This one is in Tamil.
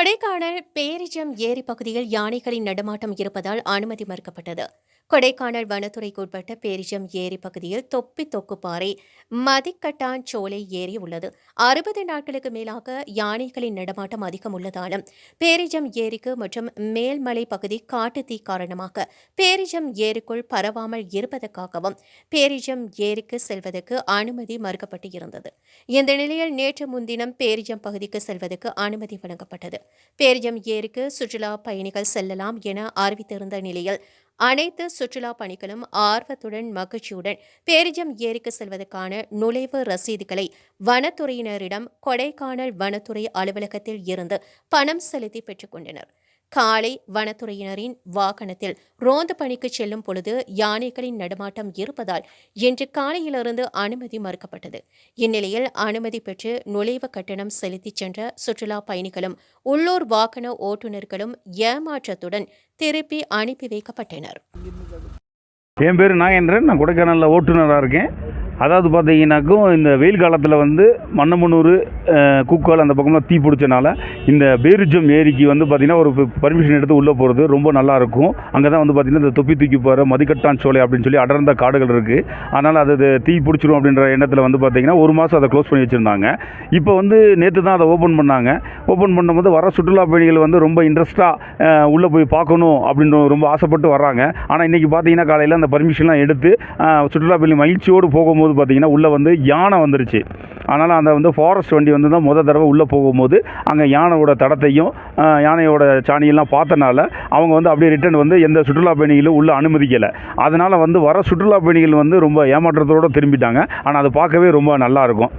கொடைக்கானல் பேரிஜம் ஏரி பகுதியில் யானைகளின் நடமாட்டம் இருப்பதால் அனுமதி மறுக்கப்பட்டது. கொடைக்கானல் வனத்துறைக்குட்பட்ட பேரிஜம் ஏரி பகுதியில் தொப்பி தொக்குப்பாறை மதிக்கட்டான் சோலை ஏரி உள்ளது. அறுபது நாட்களுக்கு மேலாக யானைகளின் நடமாட்டம் அதிகம் உள்ளதாலும் பேரிஜம் ஏரிக்கு மற்றும் மேல்மலை பகுதி காட்டுத்தீ காரணமாக பேரிஜம் ஏரிக்குள் பரவாமல் இருப்பதற்காகவும் பேரிஜம் ஏரிக்கு செல்வதற்கு அனுமதி மறுக்கப்பட்டு இருந்தது இந்த நிலையில் நேற்று முன்தினம் பேரிஜம் பகுதிக்கு செல்வதற்கு அனுமதி வழங்கப்பட்டது. பேரிஜம் ஏரிக்கு சுற்றுலா பயணிகள் செல்லலாம் என அறிவித்திருந்த நிலையில் அனைத்து சுற்றுலா பணிகளும் ஆர்வத்துடன் மகிழ்ச்சியுடன் பேரிஜம் ஏரிக்கு செல்வதற்கான நுழைவு ரசீதுகளை வனத்துறையினரிடம் கொடைக்கானல் வனத்துறை அலுவலகத்தில் இருந்து பணம் செலுத்தி பெற்றுக்கொண்டனர் காலை வனத்துறையினரின் வாகனத்தில் ரோந்து பணிக்கு செல்லும் பொழுது யானைகளின் நடமாட்டம் இருப்பதால் இன்று காலையிலிருந்து அனுமதி மறுக்கப்பட்டது. இந்நிலையில் அனுமதி பெற்று நுழைவு கட்டணம் செலுத்திச் சென்ற சுற்றுலா பயணிகளும் உள்ளூர் வாகன ஓட்டுநர்களும் ஏமாற்றத்துடன் திருப்பி அனுப்பி வைக்கப்பட்டனர். என் பேர் நாகேந்திரன். நான் கொடைக்கானலில் ஓட்டுநராக இருக்கேன். அதாவது பார்த்தீங்கன்னாக்கும் இந்த வெயில் காலத்தில் வந்து மன்னமனூர் அஹ், குக்கால் அந்த பக்கம்லாம் தீ பிடிச்சனால இந்த பேரிஜம் ஏரிக்கு வந்து பார்த்திங்கன்னா ஒரு பர்மிஷன் எடுத்து உள்ளே போகிறது ரொம்ப நல்லாயிருக்கும் அங்கே தான் வந்து பார்த்திங்கன்னா இந்த தொப்பி தூக்கி போகிற மதிக்கட்டான் சோலை அப்படின்னு சொல்லி அடர்ந்த காடுகள் இருக்குது அதனால் அது தீ பிடிச்சிரும் அப்படின்ற எண்ணத்தில் வந்து பார்த்திங்கன்னா ஒரு மாதம் அதை க்ளோஸ் பண்ணி வச்சுருந்தாங்க. இப்போ வந்து நேற்று தான் அதை ஓப்பன் பண்ணாங்க. ஓப்பன் பண்ணும்போது வர சுற்றுலா பயணிகள் வந்து ரொம்ப இன்ட்ரெஸ்ட்டாக உள்ளே போய் பார்க்கணும் அப்படின்னு ரொம்ப ஆசைப்பட்டு வர்றாங்க. ஆனால் இன்றைக்கி பார்த்தீங்கன்னா காலையில் அந்த பர்மிஷன்லாம் எடுத்து சுற்றுலா பயணி மகிழ்ச்சியோடு போகும்போது பார்த்தீங்கன்னா உள்ளே வந்து யானை வந்துருச்சு. அதனால் அந்த வந்து ஃபாரஸ்ட் வண்டி வந்து தான் முதல் தடவை உள்ளே போகும்போது அங்கே யானையோட தடத்தையும் யானையோட சாணியெல்லாம் பார்த்தனால அவங்க வந்து அப்படியே ரிட்டர்ன் வந்து எந்த சுற்றுலா பயணிகளும் உள்ளே அனுமதிக்கலை. அதனால் வந்து வர சுற்றுலா பயணிகள் வந்து ரொம்ப ஏமாற்றத்தோடு திரும்பிட்டாங்க. ஆனால் அது பார்க்கவே ரொம்ப நல்லா இருக்கும்.